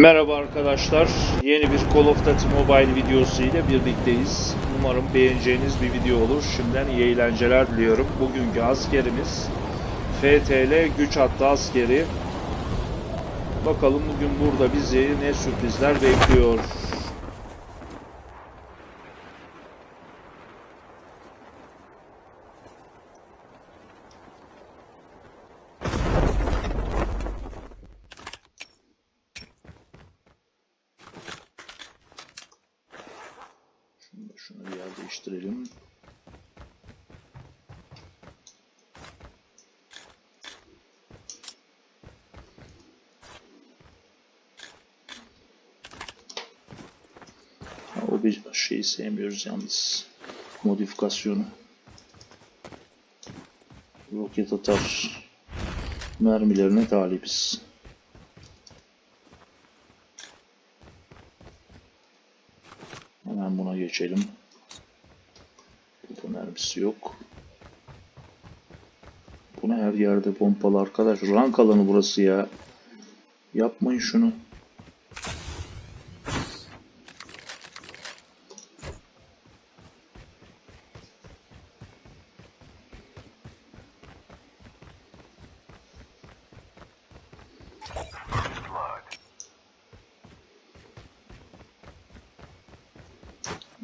Merhaba arkadaşlar. Yeni bir Call of Duty Mobile videosu ile birlikteyiz. Umarım beğeneceğiniz bir video olur. Şimdiden iyi eğlenceler diliyorum. Bugünkü askerimiz FTL güç hattı askeri. Bakalım bugün burada bizi ne sürprizler bekliyor. Şunu, şunu bir yer değiştirelim. Bir şeyi sevmiyoruz yalnız. Modifikasyonu. Roket atar mermilerine talibiz. Hemen buna geçelim. Burada mermisi yok. Buna her yerde pompalı arkadaş. Rank alanı burası ya. Yapmayın şunu.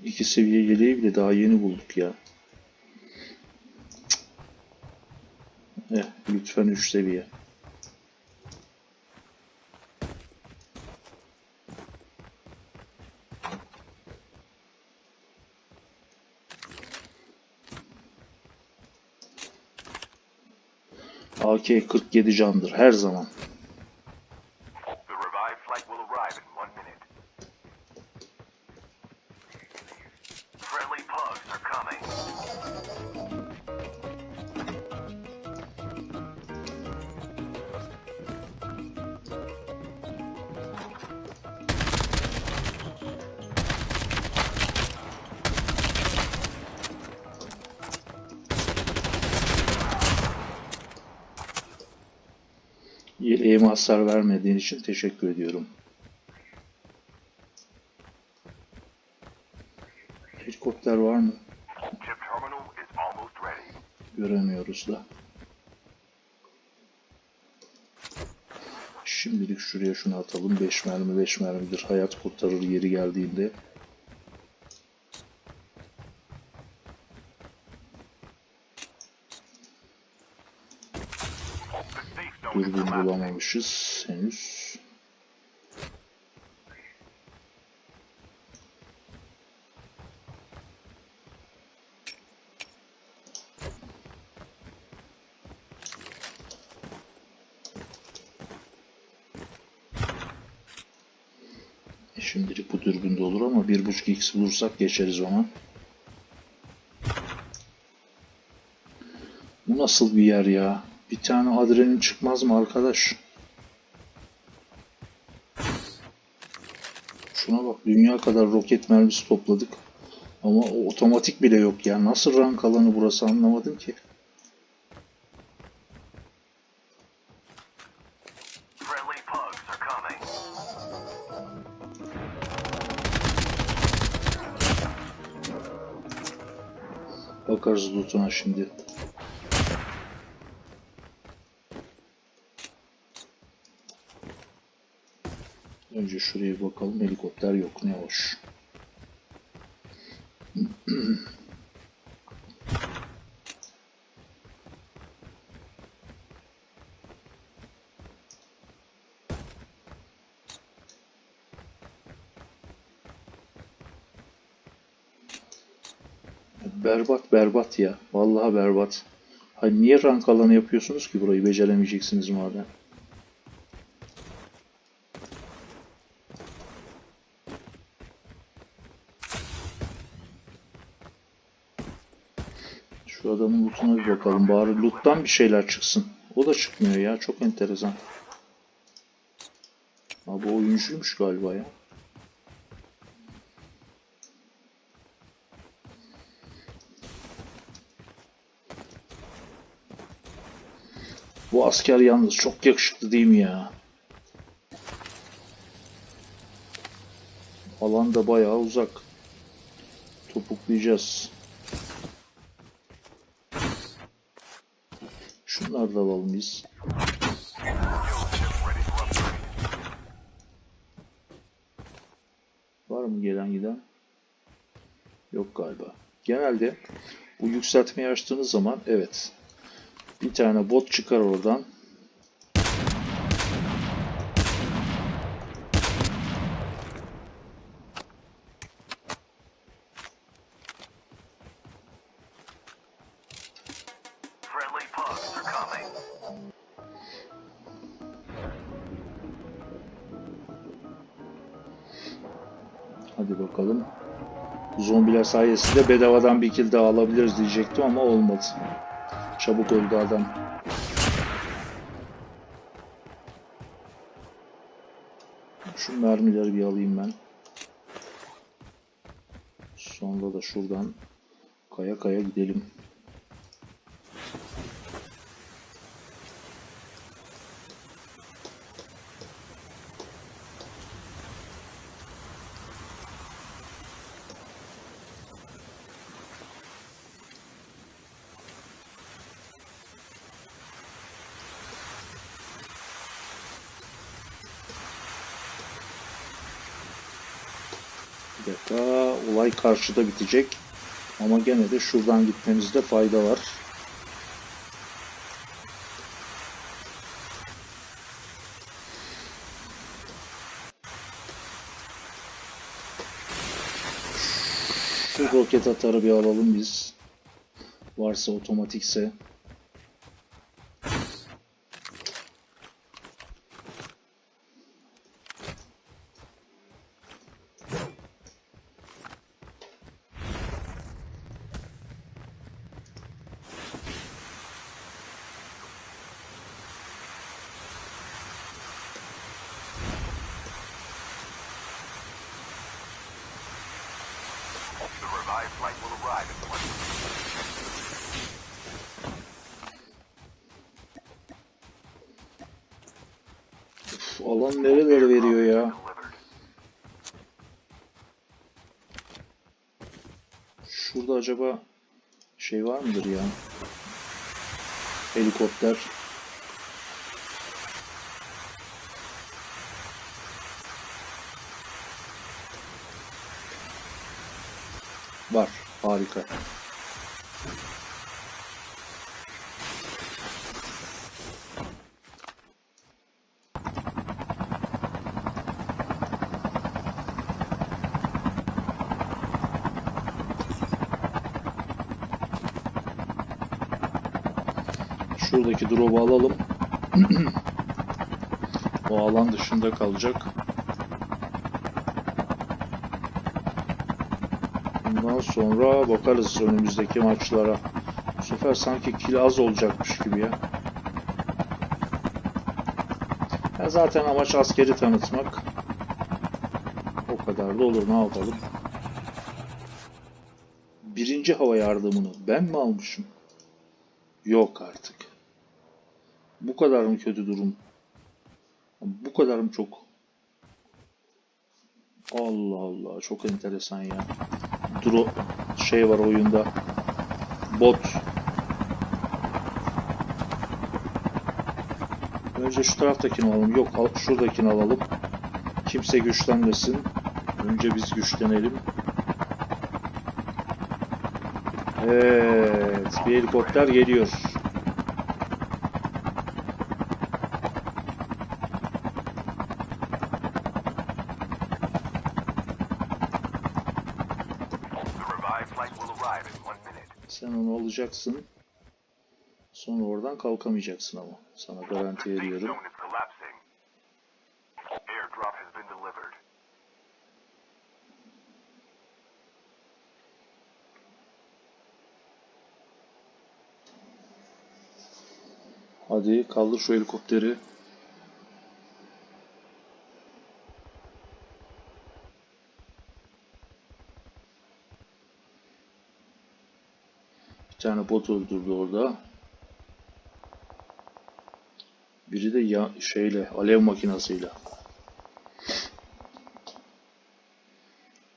İki seviye yeleği bile daha yeni bulduk ya. Eh, lütfen 3 seviye. AK 47 candır her zaman. Yeleğime hasar vermediğin için teşekkür ediyorum. Helikopter var mı? Göremiyoruz da. Şimdilik şuraya şunu atalım. 5 mermi 5 mermidir. Hayat kurtarır yeri geldiğinde. Bulamamışız henüz. E Şimdilik bu dürbünde olur ama 1.5x bulursak geçeriz ona. Bu nasıl bir yer ya? Bir tane adrenalin çıkmaz mı arkadaş? Şuna bak dünya kadar roket mermisi topladık. Ama o otomatik bile yok ya. Nasıl rank alanı burası anlamadım ki. Bakarız lootuna şimdi. Önce şuraya bakalım. Helikopter yok. Ne hoş. Berbat berbat ya. Vallahi berbat. Ha niye rank alanı yapıyorsunuz ki burayı beceremeyeceksiniz madem. Şu lootuna bir bakalım. Bari loot'tan bir şeyler çıksın. O da çıkmıyor ya. Çok enteresan. Ha bu oyuncuymuş galiba ya. Bu asker yalnız çok yakışıklı değil mi ya? Alan da bayağı uzak. Topuklayacağız. Da alalım biz. Var mı gelen giden? Yok galiba. Genelde bu yükseltmeyi açtığınız zaman evet bir tane bot çıkar oradan. Hadi bakalım. Zombiler sayesinde bedavadan bir kill daha alabiliriz diyecektim ama olmadı. Çabuk öldü adam. Şu mermileri bir alayım ben. Sonra da şuradan kaya kaya gidelim. Karşıda bitecek. Ama gene de şuradan gitmemizde fayda var. Şu roket atarı bir alalım biz. Varsa otomatikse. Alan nereleri veriyor ya? Şurada acaba şey var mıdır ya? Helikopter. Var. Harika. Şuradaki drop'u alalım. o alan dışında kalacak. Bundan sonra bakarız önümüzdeki maçlara. Bu sefer sanki kill az olacakmış gibi ya. ya zaten amaç askeri tanıtmak. O kadar da olur ne yapalım. Birinci hava yardımını ben mi almışım? Yok artık. Bu kadar mı kötü durum? Bu kadar mı çok? Allah Allah çok enteresan ya. Dro şey var oyunda. Bot. Önce şu taraftakini alalım. Yok şuradakini alalım. Kimse güçlenmesin. Önce biz güçlenelim. Evet, bir helikopter geliyor. Onu alacaksın. Sonra oradan kalkamayacaksın ama. Sana garanti veriyorum. Hadi kaldır şu helikopteri. Tane bot öldürdü orada. Biri de ya şeyle alev makinasıyla.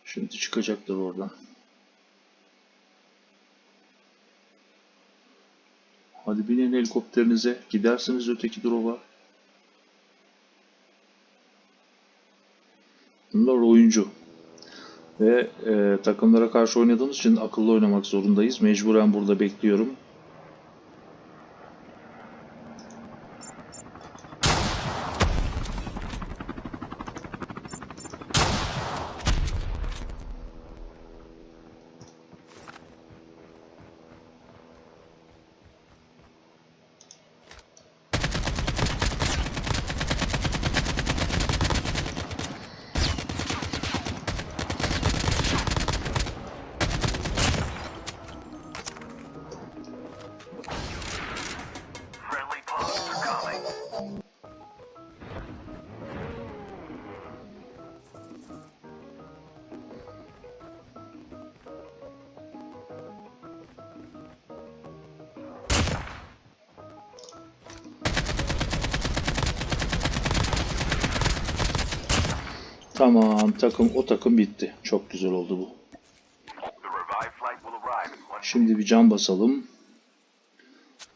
Şimdi çıkacaklar oradan. Hadi binin helikopterinize. Gidersiniz öteki drop'a. Bunlar oyuncu. Ve e, takımlara karşı oynadığımız için akıllı oynamak zorundayız. Mecburen burada bekliyorum. Tamam takım o takım bitti. Çok güzel oldu bu. Şimdi bir can basalım.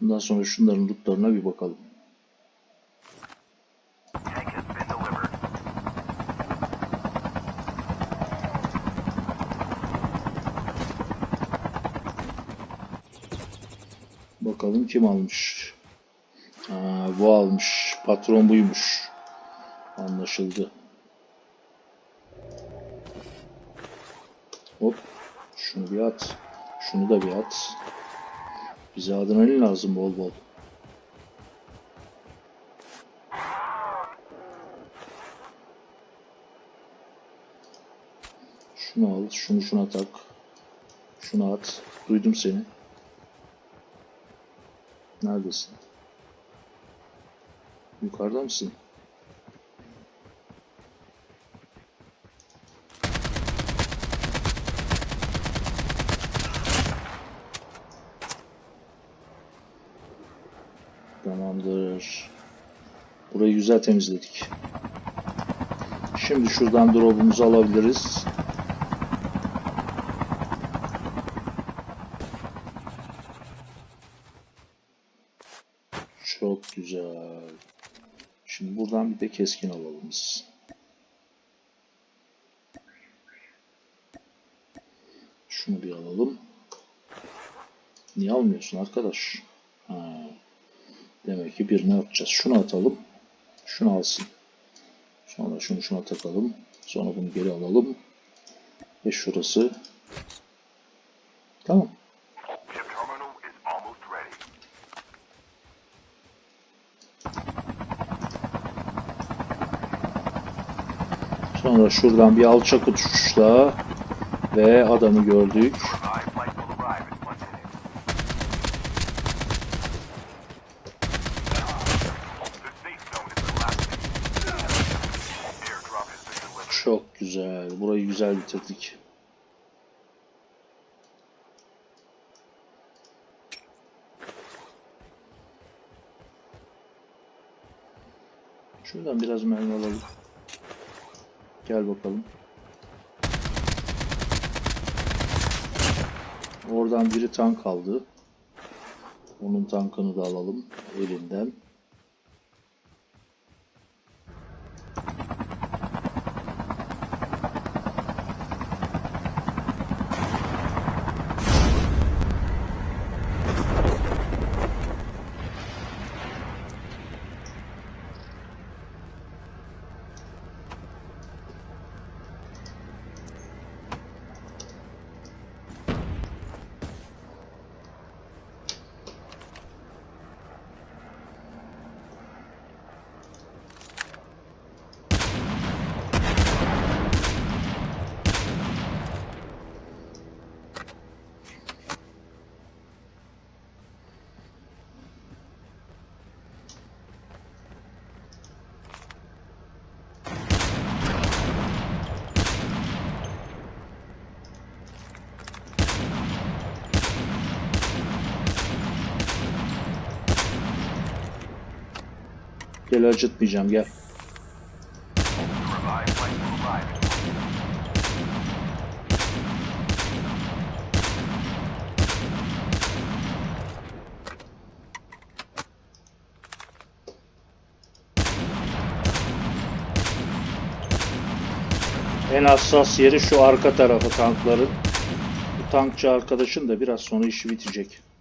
Bundan sonra şunların lootlarına bir bakalım. Bakalım kim almış. Ha, bu almış. Patron buymuş. Anlaşıldı. Hop. Şunu bir at. Şunu da bir at. Bize adrenalin lazım bol bol. Şunu al. Şunu şuna tak. Şunu at. Duydum seni. Neredesin? Yukarıda mısın? Burayı güzel temizledik. Şimdi şuradan drop'umuzu alabiliriz. Çok güzel. Şimdi buradan bir de keskin alalım biz. Şunu bir alalım. Niye almıyorsun arkadaş? Ha. Demek ki birini atacağız. Şunu atalım. Şunu alsın. Sonra şunu şuna takalım. Sonra bunu geri alalım. Ve şurası. Tamam. Sonra şuradan bir alçak uçuşla ve adamı gördük. Bitirdik. Şuradan biraz mermi alalım. Gel bakalım. Oradan biri tank aldı. Onun tankını da alalım elinden. Gel acıtmayacağım gel. En hassas yeri şu arka tarafı tankların. Bu tankçı arkadaşın da biraz sonra işi bitecek.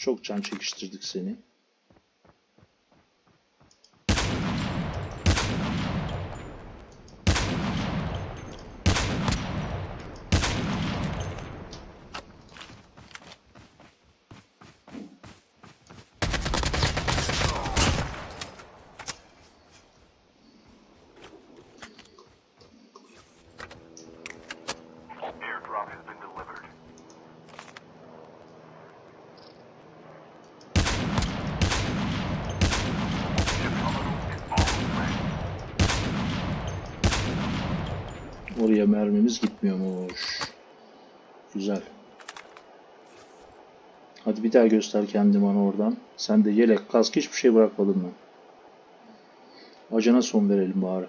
Çok can çekiştirdik seni. Oraya mermimiz gitmiyormuş. Güzel. Hadi bir daha göster kendini bana oradan. Sen de yelek, kask hiçbir şey bırakmadın mı? Acına son verelim bari.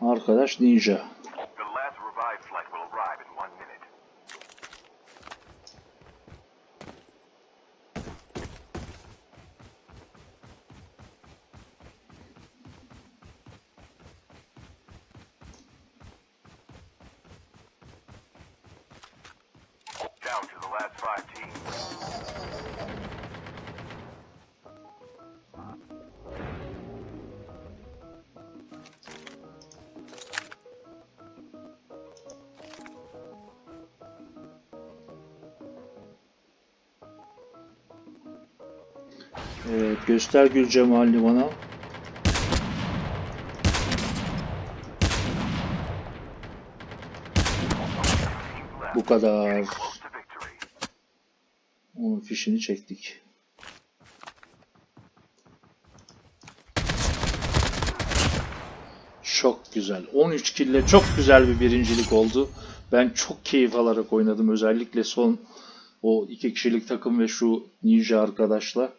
Arkadaş ninja. Down to the last five. Evet, göster Gül Cemal'ini bana. Bu kadar. Close to victory. Onun fişini çektik. Çok güzel. 13 kille çok güzel bir birincilik oldu. Ben çok keyif alarak oynadım. Özellikle son o iki kişilik takım ve şu ninja arkadaşla.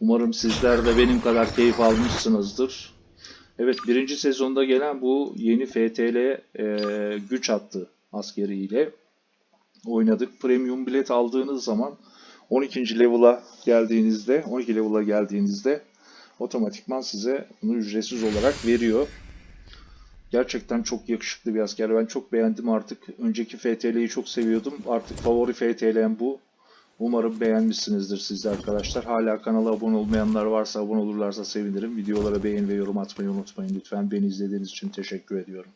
Umarım sizler de benim kadar keyif almışsınızdır. Evet birinci sezonda gelen bu yeni FTL e, güç attı askeriyle oynadık. Premium bilet aldığınız zaman 12. level'a geldiğinizde, 12 level'a geldiğinizde otomatikman size bunu ücretsiz olarak veriyor. Gerçekten çok yakışıklı bir asker. Ben çok beğendim artık. Önceki FTL'yi çok seviyordum. Artık favori FTL'm bu. Umarım beğenmişsinizdir siz arkadaşlar. Hala kanala abone olmayanlar varsa abone olurlarsa sevinirim. Videolara beğen ve yorum atmayı unutmayın lütfen. Beni izlediğiniz için teşekkür ediyorum.